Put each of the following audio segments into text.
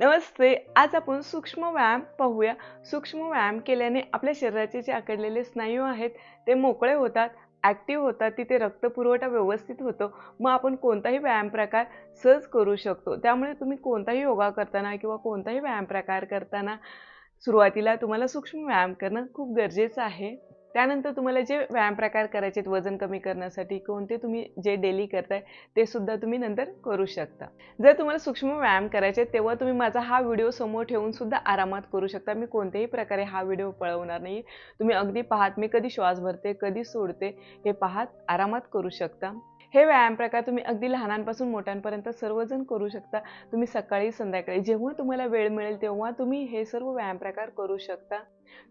नमस्ते आज आपण सूक्ष्म व्यायाम पाहूया. सूक्ष्म व्यायाम केल्याने आपल्या शरीराचे जे आकडलेले स्नायू आहेत ते मोकळे होतात ॲक्टिव्ह होतात तिथे रक्तपुरवठा व्यवस्थित होतो. मग आपण कोणताही व्यायाम प्रकार सहज करू शकतो. त्यामुळे तुम्ही कोणताही योगा करताना किंवा कोणताही व्यायाम प्रकार करताना सुरुवातीला तुम्हाला सूक्ष्म व्यायाम करणं खूप गरजेचं आहे. त्यानंतर तुम्हाला जे व्यायाम प्रकार करायचे आहेत वजन कमी करण्यासाठी कोणते तुम्ही जे डेली करताय ते सुद्धा तुम्ही नंतर करू शकता. जर तुम्हाला सूक्ष्म व्यायाम करायचे तेव्हा तुम्ही माझा हा व्हिडिओ समोर ठेवून सुद्धा आरामात करू शकता. मी कोणत्याही प्रकारे हा व्हिडिओ पळवणार नाही तुम्ही अगदी पाहात मी कधी श्वास भरते कधी सोडते हे पाहात आरामात करू शकता. हे व्यायाम प्रकार तुम्ही अगदी लहानांपासून मोठ्यांपर्यंत सर्वजण करू शकता. तुम्ही सकाळी संध्याकाळी जेव्हा तुम्हाला वेळ मिळेल तेव्हा तुम्ही हे सर्व व्यायाम प्रकार करू शकता.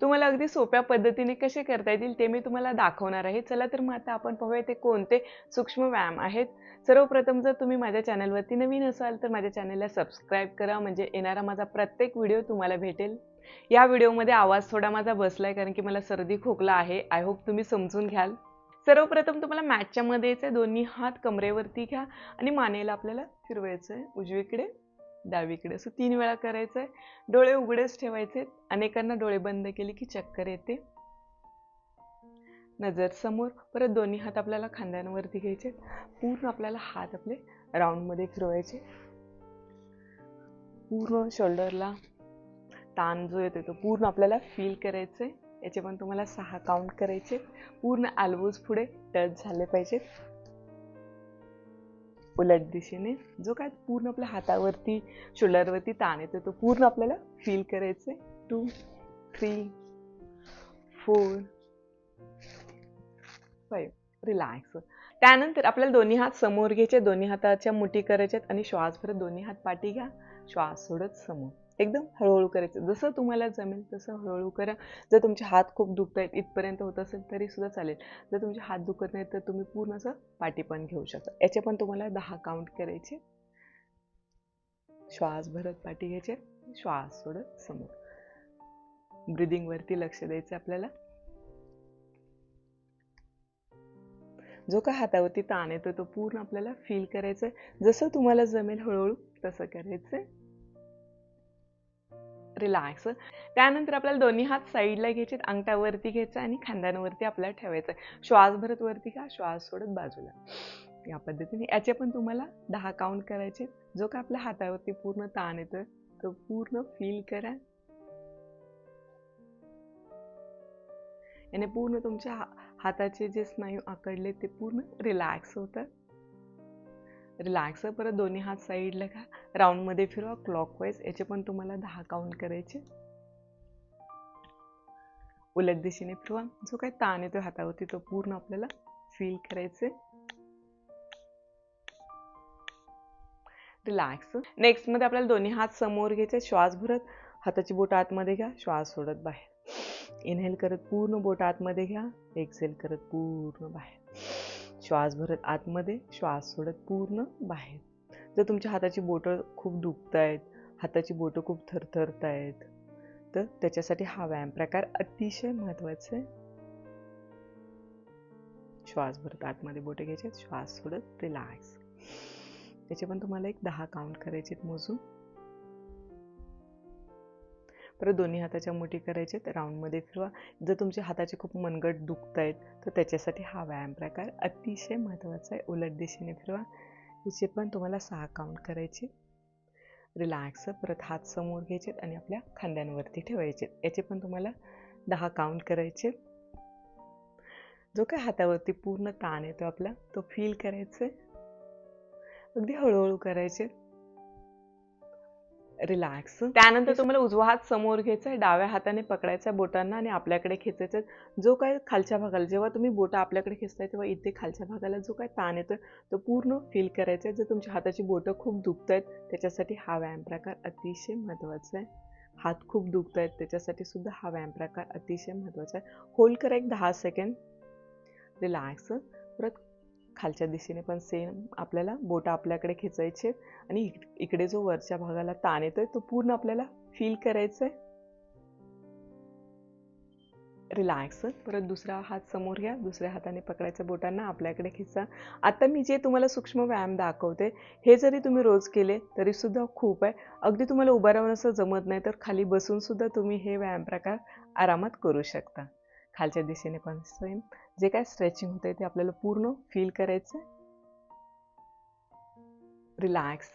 तुम्हाला अगदी सोप्या पद्धतीने कसे करता येतील ते मी तुम्हाला दाखवणार आहे. चला तर मग आता आपण पाहूया ते कोणते सूक्ष्म व्यायाम आहेत. सर्वप्रथम जर तुम्ही माझ्या चॅनलवरती नवीन असाल तर माझ्या चॅनलला सबस्क्राईब करा. म्हणजे येणारा माझा प्रत्येक व्हिडिओ तुम्हाला भेटेल. या व्हिडिओमध्ये आवाज थोडा माझा बसला आहे कारण की मला सर्दी खोकला आहे. आय होप तुम्ही समजून घ्याल. सर्वप्रथम तुम्हाला मॅचच्यामध्ये मध्ये यायचं दोन्ही हात कमरेवरती घ्या आणि मानेला आपल्याला फिरवायचं आहे उजवीकडे डावीकडे. असं तीन वेळा करायचं आहे डोळे उघडेच ठेवायचे. अनेकांना डोळे बंद केले की चक्कर येते. नजर समोर. परत दोन्ही हात आपल्याला खांद्यांवरती घ्यायचे. पूर्ण आपल्याला हात आपले राऊंडमध्ये फिरवायचे. पूर्ण शोल्डरला ताण जो येतो तो पूर्ण आपल्याला फील करायचं आहे याचे पण तुम्हाला सहा काउंट करायचे. पूर्ण ॲल्बोज पुढे टच झाले पाहिजेत. उलट दिशेने. जो काय पूर्ण आपल्या हातावरती शोल्डरवरती ताण येतो तो पूर्ण आपल्याला फील करायचे two three four five relax त्यानंतर आपल्याला दोन्ही हात समोर घ्यायचे दोन्ही हाताच्या मुठी करायच्यात आणि श्वास भरत दोन्ही हात पाठी घ्या. श्वास सोडत समोर. एकदम हळूहळू करायचं. जसं तुम्हाला जमेल तसं हळूहळू करा. जर तुमचे हात खूप दुखत आहेत इथपर्यंत होत असेल तरी सुद्धा चालेल. जर तुमचे हात दुखत नाहीत तर तुम्ही पूर्ण असं पाठी पण घेऊ शकता. याचे पण तुम्हाला दहा काउंट करायचे. श्वास भरत पाठी घ्यायचे. श्वास सोडत समोर. ब्रिदिंगवरती लक्ष द्यायचं आपल्याला. जो काय हातावरती ताण येतो तो पूर्ण आपल्याला फील करायचा जसं तुम्हाला जमेल हळूहळू तसं करायचं रिलॅक्स त्यानंतर आपल्याला दोन्ही हात साईडला घ्यायचे अंगठावरती घ्यायचं आणि खांद्यांवरती आपल्याला ठेवायचं. श्वास भरत वरती का? श्वास सोडत बाजूला. या पद्धतीने. याचे पण तुम्हाला दहा काउंट करायचे जो का आपल्या हातावरती पूर्ण ताण येतोय तो पूर्ण फील करा. याने पूर्ण तुमच्या हाताचे जे स्नायू आकडले ते पूर्ण रिलॅक्स होतात. रिलॅक्स परत दोन्ही हात साईडला घ्या राऊंडमध्ये फिरवा क्लॉकवाईज याचे पण तुम्हाला दहा काउंट करायचे. उलट दिशेने फिरवा. जो काही ताण येतो हातावरती तो पूर्ण आपल्याला फील करायचे रिलॅक्स नेक्स्टमध्ये आपल्याला दोन्ही हात समोर घ्यायचे. श्वास भरत हाताची बोट आतमध्ये घ्या. श्वास सोडत बाहेर. इनहेल करत पूर्ण बोट आतमध्ये घ्या. एक्सेल करत पूर्ण बाहेर. श्वास भरत आतमध्ये श्वास सोडत पूर्ण बाहेर. जर तुमच्या हाताची बोटं खूप दुखत आहेत हाताची बोटं खूप थरथरत आहेत तर त्याच्यासाठी हा व्यायाम प्रकार अतिशय महत्त्वाचा आहे. श्वास भरत आतमध्ये बोटे घ्यायचे श्वास सोडत रिलॅक्स त्याचे पण तुम्हाला एक दहा काउंट करायचे मोजून. परत दोन्ही हाताच्या मुठी करायचे राऊंडमध्ये फिरवा. जर तुमच्या हाताचे खूप मनगट दुखत आहेत तर त्याच्यासाठी हा व्यायाम प्रकार अतिशय महत्त्वाचा आहे. उलट दिशेने फिरवा. याचे पण तुम्हाला सहा काउंट करायचे. रिलॅक्स परत हात समोर घ्यायचे आणि आपल्या खांद्यांवरती ठेवायचे याचे पण तुम्हाला दहा काउंट करायचे. जो काय हातावरती पूर्ण ताण येतो आपला तो फील करायचे. अगदी हळूहळू करायचे. रिलॅक्स त्यानंतर तुम्हाला उजवा हात समोर घ्यायचा आहे डाव्या हाताने पकडायचा बोटांना आणि आपल्याकडे खेचायचा जो काय खालच्या भागाला जेव्हा तुम्ही बोटं आपल्याकडे खेचताय तेव्हा इथे खालच्या भागाला जो काय ताण येतोय तो पूर्ण फील करायचा आहे. जर तुमच्या हाताची बोटं खूप दुखत आहेत त्याच्यासाठी हा व्यायाम प्रकार अतिशय महत्त्वाचा आहे. हात खूप दुखत आहेत त्याच्यासाठी सुद्धा हा व्यायाम प्रकार अतिशय महत्त्वाचा आहे. होल्ड करा एक दहा सेकंड रिलॅक्स परत खालच्या दिशेने पण सेम आपल्याला बोटं आपल्याकडे खेचायचे आणि इकडे जो वरच्या भागाला ताण येतोय तो पूर्ण आपल्याला फील करायचा आहे रिलॅक्स परत दुसरा हात समोर घ्या. दुसऱ्या हाताने पकडायचा बोटांना आपल्याकडे खिचा. आता मी जे तुम्हाला सूक्ष्म व्यायाम दाखवते हे जरी तुम्ही रोज केले तरीसुद्धा खूप आहे. अगदी तुम्हाला उभं राहून असं जमत नाही तर खाली बसूनसुद्धा तुम्ही हे व्यायाम प्रकार आरामात करू शकता. खालच्या दिशेने पण सेम जे काय स्ट्रेचिंग होतंय ते आपल्याला पूर्ण फील करायचं रिलॅक्स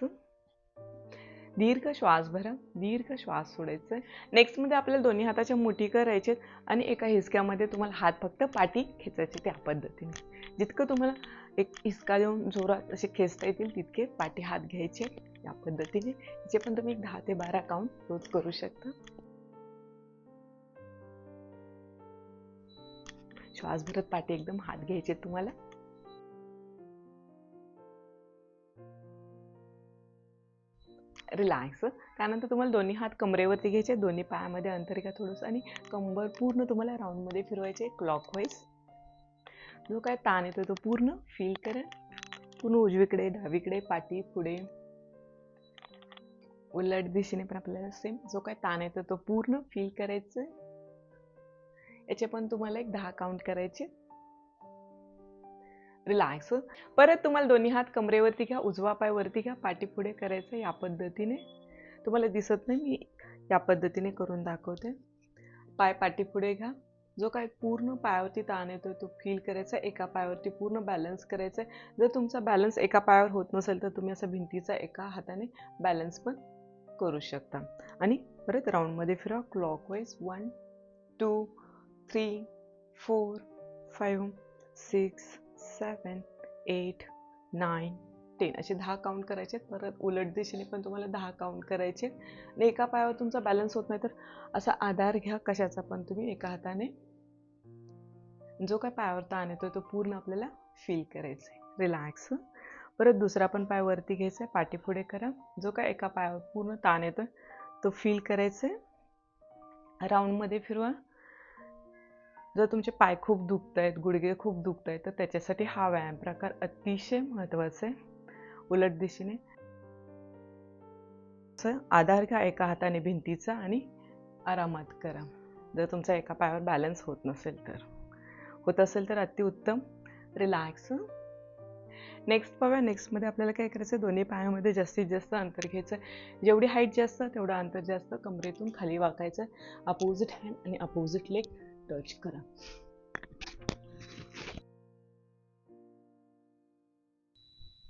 दीर्घ श्वास भरा. दीर्घ श्वास सोडायचा नेक्स्टमध्ये आपल्याला दोन्ही हाताच्या मुठी करायचे आणि एका हिसक्यामध्ये तुम्हाला हात फक्त पाठी खेचायचे त्या पद्धतीने. जितकं तुम्हाला एक हिसका देऊन जोरात असे खेचता येतील तितके पाठी हात घ्यायचे या पद्धतीने. जे पण तुम्ही एक दहा ते बारा काउंट रोज करू शकता. श्वास भरत पाठी एकदम हात घ्यायचे तुम्हाला. रिलॅक्स त्यानंतर तुम्हाला दोन्ही हात कमरेवरती घ्यायचे दोन्ही पायामध्ये अंतर घ्या थोडंसं आणि कंबर पूर्ण तुम्हाला राऊंडमध्ये फिरवायचे क्लॉकवाईज जो काय ताण येतो तो पूर्ण फील करा. पूर्ण उजवीकडे डावीकडे पाठी पुढे. उलट दिशेने पण आपल्याला सेम जो काय ताण येतो तो पूर्ण फील करायचं याचे पण तुम्हाला एक दहा काउंट करायचे. रिलॅक्स परत तुम्हाला दोन्ही हात कमरेवरती घ्या उजवा पाय वरती घ्या पाठीपुढे करायचं या पद्धतीने. तुम्हाला दिसत नाही मी या पद्धतीने करून दाखवते. पाय पाठीपुढे घ्या. जो काय पूर्ण पायावरती ताण येतोय तो फील करायचा एका पायावरती पूर्ण बॅलन्स करायचा जर तुमचा बॅलन्स एका पायावर होत नसेल तर तुम्ही असं भिंतीचा एका हाताने बॅलन्स पण करू शकता. आणि परत राऊंडमध्ये फिरा. Clockwise one two three four five six seven eight nine ten असे दहा काउंट करायचे परत उलट दिशेने पण तुम्हाला दहा काउंट करायचे आणि एका पायावर तुमचा बॅलन्स होत नाही तर असा आधार घ्या कशाचा पण तुम्ही एका हाताने. जो काय पायावर ताण येतो तो पूर्ण आपल्याला फील करायचा आहे रिलॅक्स परत दुसरा पण पाय वरती घ्यायचा आहे पाठीपुढे करा. जो काय एका पायावर पूर्ण ताण येतो तो फील करायचा आहे राऊंडमध्ये फिरवा. जर तुमचे पाय खूप दुखत आहेत गुडघे खूप दुखत आहेत तर त्याच्यासाठी हा व्यायाम प्रकार अतिशय महत्त्वाचा आहे. उलट दिशेने. आधार घ्या एका हाताने भिंतीचा आणि आरामात करा. जर तुमचा एका पायावर बॅलन्स होत नसेल तर. होत असेल तर अतिउत्तम. रिलॅक्स नेक्स्ट पाहूया. नेक्स्टमध्ये आपल्याला काय करायचं दोन्ही पायामध्ये जास्तीत जास्त अंतर घ्यायचं जेवढी हाईट जास्त तेवढं अंतर जास्त कमरेतून खाली वाकायचं अपोजिट हँड आणि अपोजिट लेग टच करा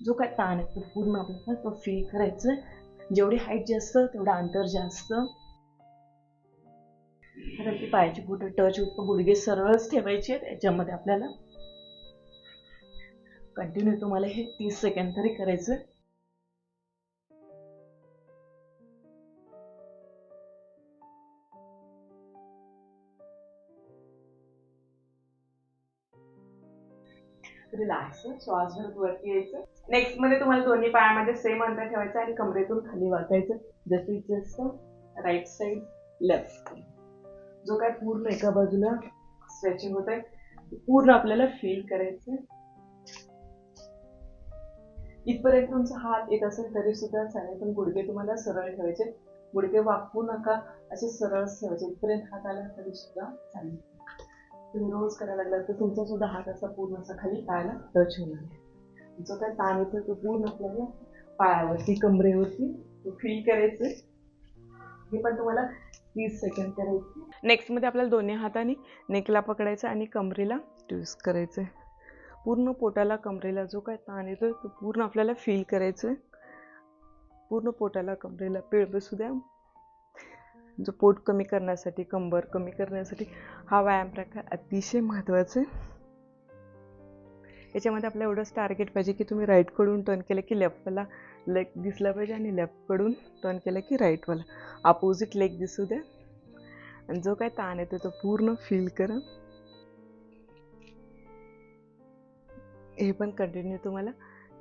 जो काय ताण आहे तो पूर्ण आपल्याला तो फील करायचं जेवढी हाईट जास्त तेवढं अंतर जास्त ती पायाची बोट टच होत गुडघे सरळच ठेवायचे त्याच्यामध्ये आपल्याला. कंटिन्यू तुम्हाला हे तीस सेकंड तरी करायचं रिलॅक्स श्वासभर वरती यायचं. नेक्स्टमध्ये तुम्हाला दोन्ही पायामध्ये सेम अंतर ठेवायचं आणि कमरेतून खाली वाकायचं जास्तीत जस्ट राईट साईड लेफ्ट जो काय पूर्ण एका बाजूला स्ट्रेचिंग होत आहे पूर्ण आपल्याला फील करायचं इथपर्यंत तुमचा हात येत असेल तरी सुद्धा चालेल पण गुडघे तुम्हाला सरळ ठेवायचे गुडघे वाकवू नका असे सरळ ठेवायचे इथपर्यंत हात आला तरी सुद्धा चालेल. तुम्ही रोज करायला लागला तर तुमचा सुद्धा हात असा पूर्ण असा खाली पायाला टच होणार आहे. जो काय ताण येतो तो पूर्ण आपल्याला पायावरती कमरेवरती तो फील करायचं हे पण तुम्हाला तीस सेकंड करायचे नेक्स्टमध्ये आपल्याला दोन्ही हाताने नेकला पकडायचं आणि कमरेला ट्विस्ट करायचं पूर्ण पोटाला कमरेला जो काय ताण येतो तो पूर्ण आपल्याला फील करायचं पूर्ण पोटाला कमरेला पिळ बसू द्या जो पोट कमी करण्यासाठी कंबर कमी करण्यासाठी हा व्यायाम प्रकार अतिशय महत्त्वाचा. आहे याच्यामध्ये आपलं एवढंच टार्गेट पाहिजे की तुम्ही राईटकडून टर्न केलं की लेफ्टवाला लेग दिसला पाहिजे आणि लेफ्टकडून टर्न केलं की राईटवाला अपोजिट लेग दिसू द्या. आणि जो काय ताण येतो तो पूर्ण फील करा. हे पण कंटिन्यू तुम्हाला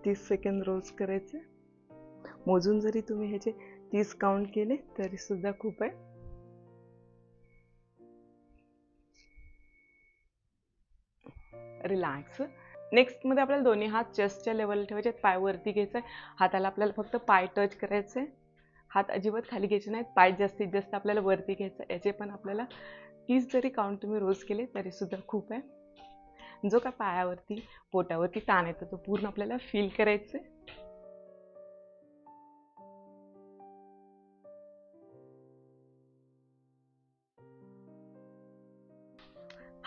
तीस सेकंद रोज करायचं मोजून जरी तुम्ही ह्याचे तीस काउंट केले तरी सुद्धा खूप आहे. रिलॅक्स नेक्स्टमध्ये आपल्याला दोन्ही हात चेस्टच्या लेवल ठेवायचे पाय वरती घ्यायचं आहे हाताला आपल्याला फक्त पाय टच करायचे हात अजिबात खाली घ्यायचे नाहीत. पाय जास्तीत जास्त आपल्याला वरती घ्यायचं याचे पण आपल्याला तीस जरी काउंट तुम्ही रोज केले तरीसुद्धा खूप आहे. जो का पायावरती पोटावरती ताण येतो तो पूर्ण आपल्याला फील करायचं आहे.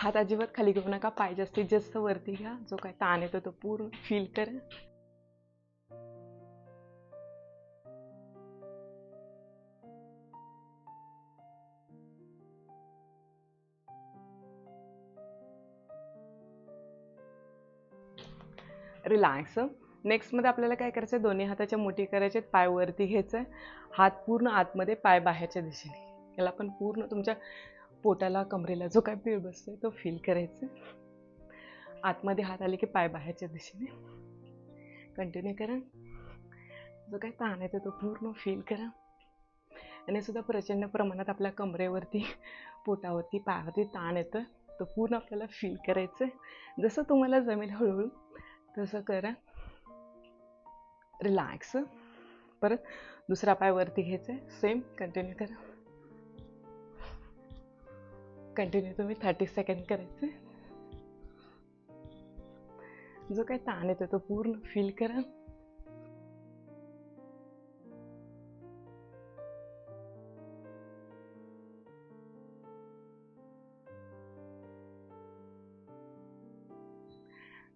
हात अजिबात खाली घेऊ नका पाय जास्तीत जास्त वरती घ्या. जो काय ताण येतो तो पूर्ण फील करा रिलॅक्स नेक्स्टमध्ये आपल्याला काय करायचं आहे दोन्ही हाताच्या मुठी करायचे पाय वरती घ्यायचं आहे हात पूर्ण आतमध्ये पाय बाहेरच्या दिशेने. याला पण पूर्ण तुमच्या पोटाला कमरेला जो काय पीळ बसतोय तो फील करायचं. आतमध्ये हात आले की पाय बाहेरच्या दिशेने. कंटिन्यू करा. जो काय ताण येतो तो पूर्ण फील करा. आणि सुद्धा प्रचंड प्रमाणात आपल्या कमरेवरती पोटावरती पायावरती ताण येतं. तो पूर्ण आपल्याला फील करायचं आहे जसं तुम्हाला जमेल हळूहळू तसं करा. रिलॅक्स परत दुसरा पाय वरती घ्यायचा आहे सेम कंटिन्यू करा. कंटिन्यू तुम्ही थर्टी सेकंड करायचे. जो काही ताण येतो तो पूर्ण फील करा.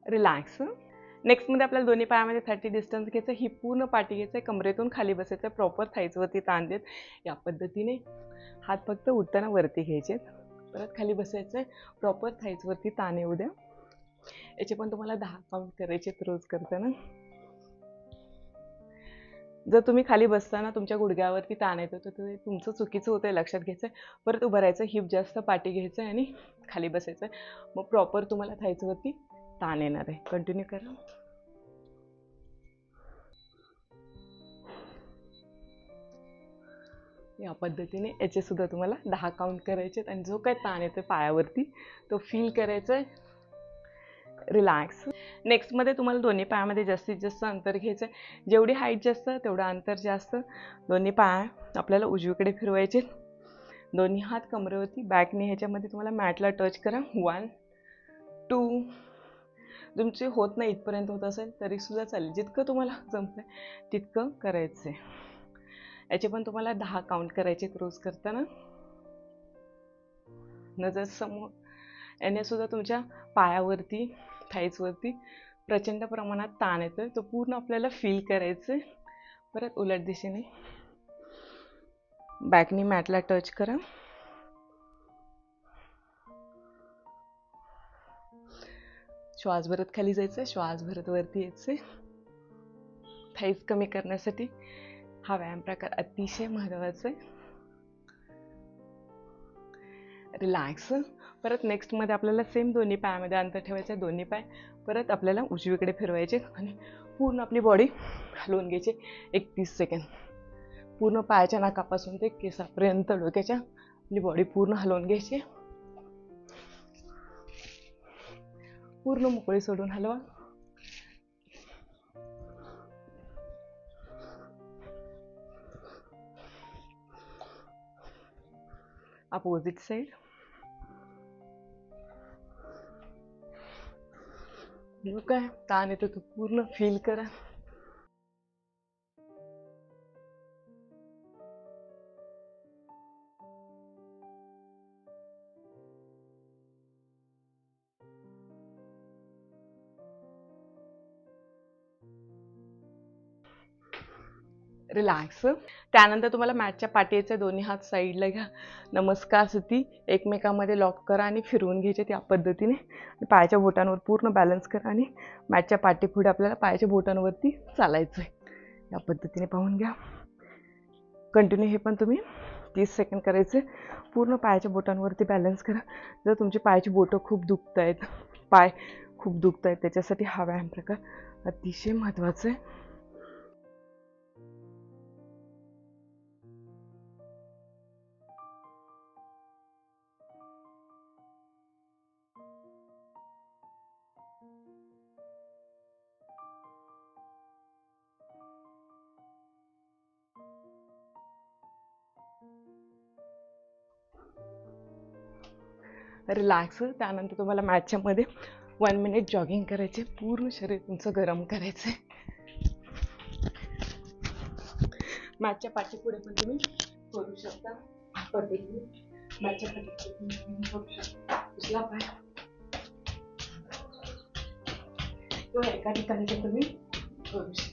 रिलॅक्स नेक्स्टमध्ये आपल्याला दोन्ही पायामध्ये थर्टी डिस्टन्स घ्यायचं. ही पूर्ण पाठी घ्यायचं आहे कमरेतून खाली बसायचं प्रॉपर थाईजवरती ताण देत. या पद्धतीने हात फक्त उठताना वरती घ्यायचे परत खाली बसायचं आहे प्रॉपर थाईजवरती ताण येऊ द्या. याचे पण तुम्हाला दहा काउंट करायचे रोज करताना. जर तुम्ही खाली बसताना तुमच्या गुडघ्यावरती ताण येतो तर ते तुमचं चुकीचं होतं आहे लक्षात घ्यायचं आहे परत उभं राहायचं हिप जास्त पाठी घ्यायचं आहे आणि खाली बसायचं आहे मग प्रॉपर तुम्हाला थाईजवरती ताण येणार आहे. कंटिन्यू करा. या पद्धतीने. याचेसुद्धा तुम्हाला दहा काउंट करायचे आहेत आणि जो काय ताण येतो पायावरती तो फील करायचा आहे. रिलॅक्स नेक्स्टमध्ये तुम्हाला दोन्ही पायामध्ये जास्तीत जास्त अंतर घ्यायचं आहे. जेवढी हाईट जास्त तेवढं अंतर जास्त. दोन्ही पाय आपल्याला उजवीकडे फिरवायचे दोन्ही हात कमरेवरती बॅकने ह्याच्यामध्ये तुम्हाला मॅटला टच करा. वन टू तुमचे होत नाही इथपर्यंत होत असेल तरीसुद्धा चालेल. जितकं तुम्हाला जमतं आहे तितकं करायचं आहे याचे पण तुम्हाला दहा काउंट करायचे रोज करताना. नजर समोर. याने सुद्धा तुमच्या पायावरती थाईजवरती प्रचंड प्रमाणात ताण येतो तो पूर्ण आपल्याला फील करायचं. आहे परत उलट दिशेने. बॅकनी मॅटला टच करा. श्वास भरत खाली जायचं श्वास भरत वरती यायचं थाईज कमी करण्यासाठी हा व्यायाम प्रकार अतिशय महत्त्वाचा आहे. रिलॅक्स परत नेक्स्टमध्ये आपल्याला सेम दोन्ही पायामध्ये अंतर ठेवायचं आहे दोन्ही पाय. परत आपल्याला उजवीकडे फिरवायचे आणि पूर्ण आपली बॉडी हलवून घ्यायची एक तीस सेकंड पूर्ण पायाच्या नाकापासून ते केसापर्यंत डोक्याच्या आपली बॉडी पूर्ण हलवून घ्यायची. पूर्ण मोकळी सोडून हलवा. अपोजिट साईड जो काय ताण येतो तो पूर्ण फील करा रिलॅक्स त्यानंतर तुम्हाला मॅटच्या पाठीचे दोन्ही हात साईडला घ्या. नमस्कार स्थिती एकमेकामध्ये लॉक करा आणि फिरवून घ्यायचे त्या पद्धतीने. पायाच्या बोटांवर पूर्ण बॅलन्स करा आणि मॅटच्या पाठीपुढे आपल्याला पायाच्या बोटांवरती चालायचं आहे या पद्धतीने पाहून घ्या. कंटिन्यू हे पण तुम्ही तीस सेकंड करायचे. पूर्ण पायाच्या बोटांवरती बॅलन्स करा. जर तुमची पायाची बोटं खूप दुखत आहेत पाय खूप दुखत आहेत त्याच्यासाठी हा व्यायाम प्रकार अतिशय महत्त्वाचा आहे. रिलॅक्स त्यानंतर तुम्हाला मॅचच्यामध्ये वन मिनिट जॉगिंग करायचे. पूर्ण शरीर तुमचं गरम करायचं मॅचच्या पाठीपुढे पण तुम्ही करू शकता. पद्धतीने मॅचच्या पाठीपुढे करू शकता. दुसरा पाय. किंवा एका ठिकाणी तुम्ही करू शकता.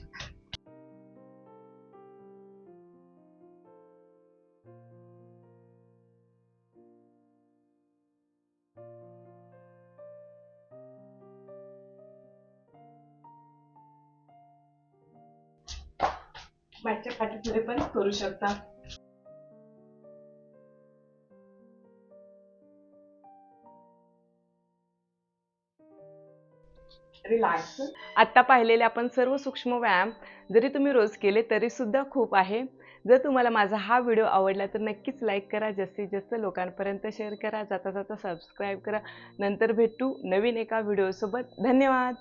बाहेरच्या पाठीपुढे पण करू शकता. रिलॅक्स आत्ता पाहिलेले आपण सर्व सूक्ष्म व्यायाम जरी तुम्ही रोज केले तरी सुद्धा खूप आहे. जर तुम्हाला माझा हा व्हिडिओ आवडला तर नक्कीच लाईक करा जास्तीत जास्त लोकांपर्यंत शेअर करा. जाता जाता सबस्क्राईब करा. नंतर भेटू नवीन एका व्हिडिओसोबत. धन्यवाद!